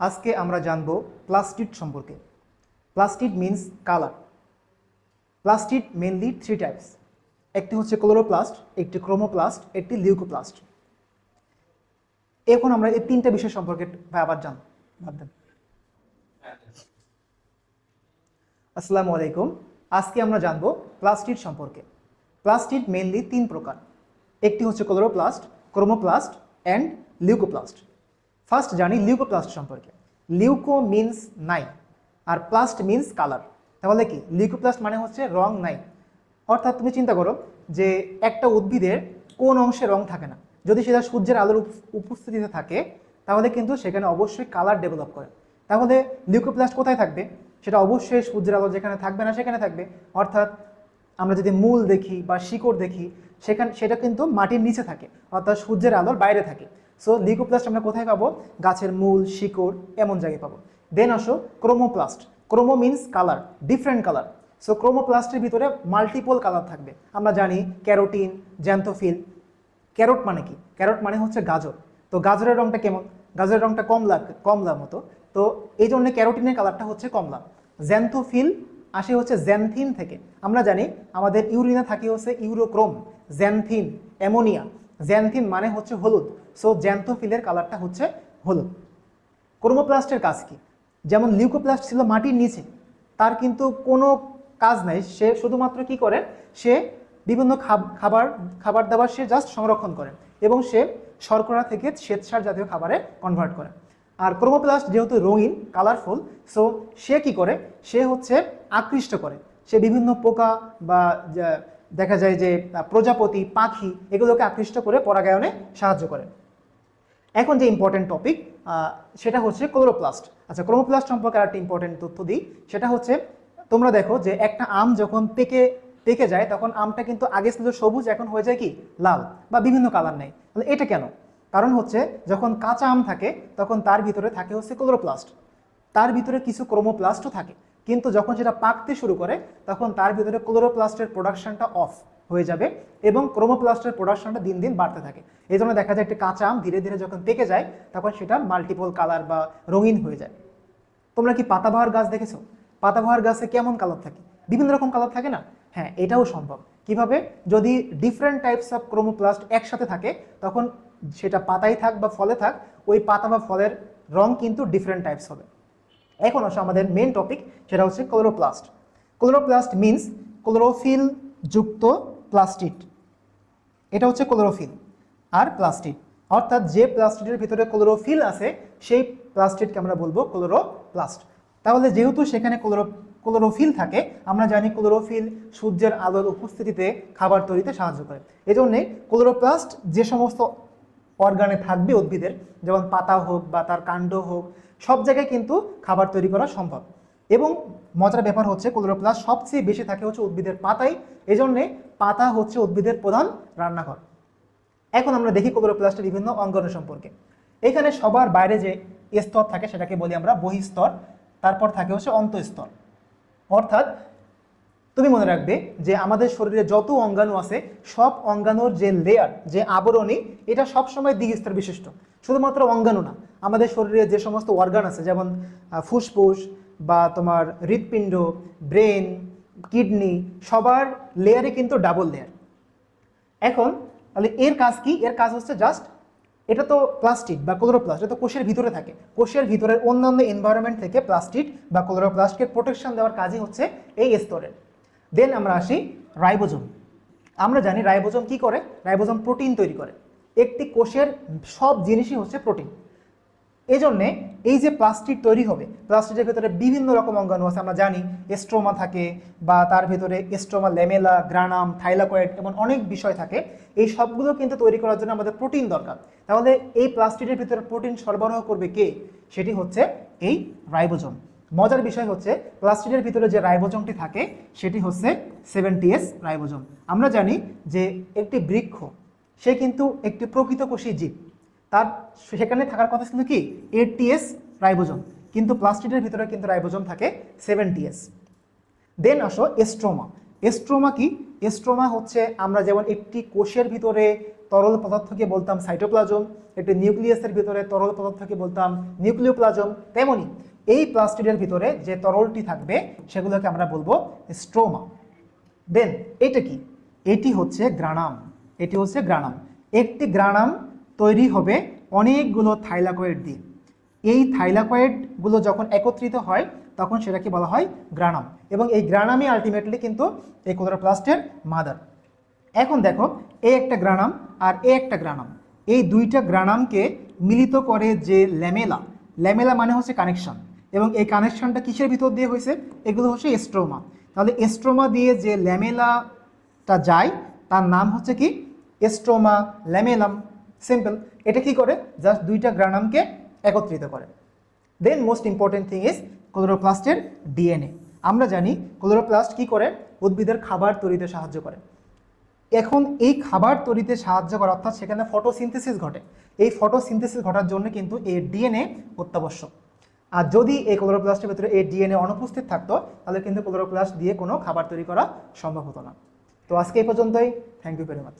আজকে আমরা জানব প্লাস্টিড সম্পর্কে। Plastid means colour plastid mainly three types একটি হচ্ছে ক্লোরোপ্লাস্ট একটি ক্রোমোপ্লাস্ট একটি লিউকোপ্লাস্ট এখন আমরা এই তিনটা বিষয় সম্পর্কে আবার জান আসসালামু আলাইকুম। আজকে আমরা জানব প্লাস্টিড সম্পর্কে। প্লাস্টিড মেনলি তিন প্রকার। একটি হচ্ছে chloroplast chromoplast and leucoplast first জানি লিউকোপ্লাস্ট সম্পর্কে। লিউকো মিন্স নাই আর প্লাস্ট মিন্স কালার তাহলে কি? লিউকোপ্লাস্ট মানে হচ্ছে রং নাই। অর্থাৎ তুমি চিন্তা করো যে একটা উদ্ভিদের কোন অংশে রং থাকে না। যদি সেটা সূর্যের আলোর উপস্থিতিতে থাকে, তাহলে কিন্তু সেখানে অবশ্যই কালার ডেভেলপ করে। তাহলে লিউকোপ্লাস্ট কোথায় থাকবে? সেটা অবশ্যই সূর্যের আলো যেখানে থাকবে না সেখানে থাকবে। অর্থাৎ আমরা যদি মূল দেখি বা শিকড় দেখি, সেখানে, সেটা কিন্তু মাটির নিচে থাকে, অর্থাৎ সূর্যের আলোর বাইরে থাকে। সো লিকোপ্লাস্ট আমরা কোথায় পাবো? গাছের মূল, শিকড়, এমন জায়গায় পাবো। দেন আসো chromoplast chromo means colour different colour so ক্রোমোপ্লাস্টের ভিতরে মাল্টিপল কালার থাকবে। আমরা জানি ক্যারোটিন, জ্যান্থোফিল। ক্যারোট মানে কি? ক্যারোট মানে হচ্ছে গাজর। তো গাজরের রঙটা কেমন? গাজরের রংটা কমলা কমলা মতো। তো এই জন্য ক্যারোটিনের কালারটা হচ্ছে কমলা। জ্যান্থোফিল আসে হচ্ছে জ্যানথিন থেকে। আমরা জানি আমাদের ইউরিনে থাকে হচ্ছে ইউরোক্রোম, জ্যানথিন, অ্যামোনিয়া। জ্যানথিন মানে হচ্ছে হলুদ। সো জ্যান্থোফিলের কালারটা হচ্ছে হলুদ। ক্রোমোপ্লাস্টের কাজ কি? যেমন লিউকোপ্লাস্ট ছিল মাটির নিচে, তার কিন্তু কোনো কাজ নাই। সে শুধুমাত্র কি করে? সে বিভিন্ন খাবার খাবার দাবার সে জাস্ট সংরক্ষণ করে এবং সে শর্করা থেকে শ্বেতসার জাতীয় খাবারে কনভার্ট করে। আর ক্রোমোপ্লাস্ট যেহেতু রঙিন কালারফুল সো সে কি করে? সে হচ্ছে আকৃষ্ট করে। সে বিভিন্ন পোকা বা দেখা যায় যে প্রজাপতি, পাখি এগুলোকে আকৃষ্ট করে পরাগায়নে সাহায্য করে। এখন যে ইম্পর্টেন্ট টপিক সেটা হচ্ছে ক্লোরোপ্লাস্ট আচ্ছা ক্লোরোপ্লাস্ট সম্পর্কে একটা ইম্পর্টেন্ট তথ্য দিই। সেটা হচ্ছে, তোমরা দেখো যে একটা আম যখন পেকে পেকে যায়, তখন আমটা কিন্তু আগে ছিল সবুজ, এখন হয়ে যায় কি? লাল বা বিভিন্ন কালার নেই। তাহলে এটা কেন? কারণ হচ্ছে, যখন কাঁচা আম থাকে, তখন তার ভিতরে থাকে হচ্ছে ক্লোরোপ্লাস্ট তার ভিতরে কিছু ক্রোমোপ্লাস্টও থাকে। কিন্তু যখন সেটা পাকতে শুরু করে, তখন তার ভিতরে ক্লোরোপ্লাস্টের প্রোডাকশনটা অফ হয়ে যাবে এবং ক্রোমোপ্লাস্টের প্রোডাকশনটা দিন দিন বাড়তে থাকে। এই জন্য দেখা যায় একটা কাঁচা আম ধীরে ধীরে যখন পেকে যায়, তখন সেটা মাল্টিপল কালার বা রঙিন হয়ে যায়। তোমরা কি পাতাবাহার গাছ দেখেছ? পাতাবাহার গাছে কেমন কালার থাকে? বিভিন্ন রকম কালার থাকে না? হ্যাঁ এটাও সম্ভব। কীভাবে? যদি ডিফারেন্ট টাইপস অফ ক্রোমোপ্লাস্ট একসাথে থাকে, তখন সেটা পাতায় থাক বা ফলে থাক, ওই পাতা বা ফলের রং কিন্তু ডিফারেন্ট টাইপস হবে। এখন আসো আমাদের মেন টপিক সেটা হচ্ছে ক্লোরোপ্লাস্ট ক্লোরোপ্লাস্ট মিন্স ক্লোরোফিল যুক্ত প্লাস্টিড এটা হচ্ছে ক্লোরোফিল আর প্লাস্টিড অর্থাৎ যে প্লাস্টিডের ভিতরে ক্লোরোফিল আছে, সেই প্লাস্টিডকে আমরা বলব ক্লোরোপ্লাস্ট তাহলে যেহেতু সেখানে ক্লোরো ক্লোরোফিল থাকে, আমরা জানি ক্লোরোফিল সূর্যের আলোর উপস্থিতিতে খাবার তৈরিতে সাহায্য করে। এজন্যে ক্লোরোপ্লাস্ট যে সমস্ত অর্গানে থাকবে উদ্ভিদের, যেমন পাতা হোক বা তার কাণ্ড হোক সব জায়গায় কিন্তু খাবার তৈরি করা সম্ভব। এবং মজার ব্যাপার হচ্ছে ক্লোরোপ্লাস্ট সবচেয়ে বেশি থাকে হচ্ছে উদ্ভিদের পাতায়। এজন্যে পাতা হচ্ছে উদ্ভিদের প্রধান রান্নাঘর। এখন আমরা দেখি ক্লোরোপ্লাস্টের বিভিন্ন অঙ্গন সম্পর্কে। এখানে সবার বাইরে যে স্তর থাকে, সেটাকে বলি আমরা বহিস্তর। তারপর থাকে হচ্ছে অন্তঃস্তর। অর্থাৎ তুমি মনে রাখবে যে আমাদের শরীরে যত অঙ্গাণু আছে, সব অঙ্গাণুর যে লেয়ার যে আবরণী, এটা সবসময় দ্বিস্তর বিশিষ্ট। শুধুমাত্র অঙ্গাণু না আমাদের শরীরে যে সমস্ত অর্গান আছে, যেমন ফুসফুস বা তোমার হৃৎপিণ্ড ব্রেন কিডনি সবার লেয়ারে কিন্তু ডাবল লেয়ার এখন, তাহলে এর কাজ কি? এর কাজ হচ্ছে জাস্ট এটা তো প্লাস্টিক বা ক্লোরোপ্লাস্ট এটা তো কোষের ভিতরে থাকে। কোষের ভিতরের অন্যান্য এনভায়রনমেন্ট থেকে প্লাস্টিক বা ক্লোরোপ্লাস্টকে প্রোটেকশন দেওয়ার কাজই হচ্ছে এই স্তরের দেন আমরা আসি রাইবোজোম আমরা জানি রাইবোজোম কি করে? রাইবোজোম প্রোটিন তৈরি করে। একটি কোষের সব জিনিসই হচ্ছে প্রোটিন এই জন্যে এই যে প্লাস্টিক তৈরি হবে প্লাস্টিকের ভেতরে বিভিন্ন রকম অঙ্গাণু আছে, আমরা জানি এস্ট্রোমা থাকে বা তার ভেতরে এস্ট্রোমা লেমেলা গ্রানাম থাইলাকয়েড এমন অনেক বিষয় থাকে। এই সবগুলো কিন্তু তৈরি করার জন্য আমাদের প্রোটিন দরকার। তাহলে এই প্লাস্টিকের ভিতরে প্রোটিন সরবরাহ করবে কে? সেটি হচ্ছে এই রাইবোজোম। মজার বিষয় হচ্ছে প্লাস্টিকের ভিতরে যে রাইবোজোমটি থাকে, সেটি হচ্ছে সেভেন্টিএস রাইবোজোম। আমরা জানি যে একটি বৃক্ষ, সে কিন্তু একটি প্রকৃতকোষী জীব। তার সেখানে থাকার কথা ছিল কি? Eighty S ribosome. কিন্তু প্লাস্টিডের ভিতরে কিন্তু রাইবোজোম থাকে সেভেন্টিএস দেন আসো এস্ট্রোমা এস্ট্রোমা কি? এস্ট্রোমা হচ্ছে আমরা যেমন একটি কোষের ভিতরে তরল পদার্থকে বলতাম সাইটোপ্লাজম একটি নিউক্লিয়াসের ভিতরে তরল পদার্থকে বলতাম নিউক্লিওপ্লাজম তেমনি এই প্লাস্টিডের ভিতরে যে তরলটি থাকবে সেগুলোকে আমরা বলব স্ট্রোমা দেন এটা কি? এটি হচ্ছে গ্রানাম। এটি হচ্ছে গ্রানাম। একটি গ্রানাম তৈরি হবে অনেকগুলো থাইলাকয়েড দিয়ে। এই থাইলাকয়েডগুলো যখন একত্রিত হয়, তখন সেটাকে বলা হয় গ্রানাম। এবং এই গ্রানামই আলটিমেটলি কিন্তু এই ক্লোরোপ্লাস্টের মাদার এখন দেখো, এ একটা গ্রানাম আর এ একটা গ্রানাম। এই দুইটা গ্রানামকে মিলিত করে যে ল্যামেলা ল্যামেলা মানে হচ্ছে কানেকশন এবং এই কানেকশনটা কিসের ভিতর দিয়ে হয়েছে? এগুলো হচ্ছে এস্ট্রোমা তাহলে এস্ট্রোমা দিয়ে যে ল্যামেলাটা যায়, তার নাম হচ্ছে কি? এস্ট্রোমা ল্যামেলাম। সিম্পল এটা কি করে? জাস্ট দুইটা গ্রানামকে একত্রিত করে। Then most important thing is ক্লোরোপ্লাস্টের DNA আমরা জানি ক্লোরোপ্লাস্ট কি করে? উদ্ভিদের খাবার তৈরিতে সাহায্য করে। এখন এই খাবার তৈরিতে সাহায্য করে, অর্থাৎ সেখানে ফটোসিনথেসিস ঘটে। এই ফটোসিনথেসিস ঘটার জন্য কিন্তু এই ডিএনএ অত্যাবশ্যক। আর যদি এই ক্লোরোপ্লাস্টের ভিতরে এই ডিএনএ অনুপস্থিত থাকতো, তাহলে কিন্তু ক্লোরোপ্লাস্ট দিয়ে কোনো খাবার তৈরি করা সম্ভব হতো না। তো আজকে এই পর্যন্তই। Thank you very much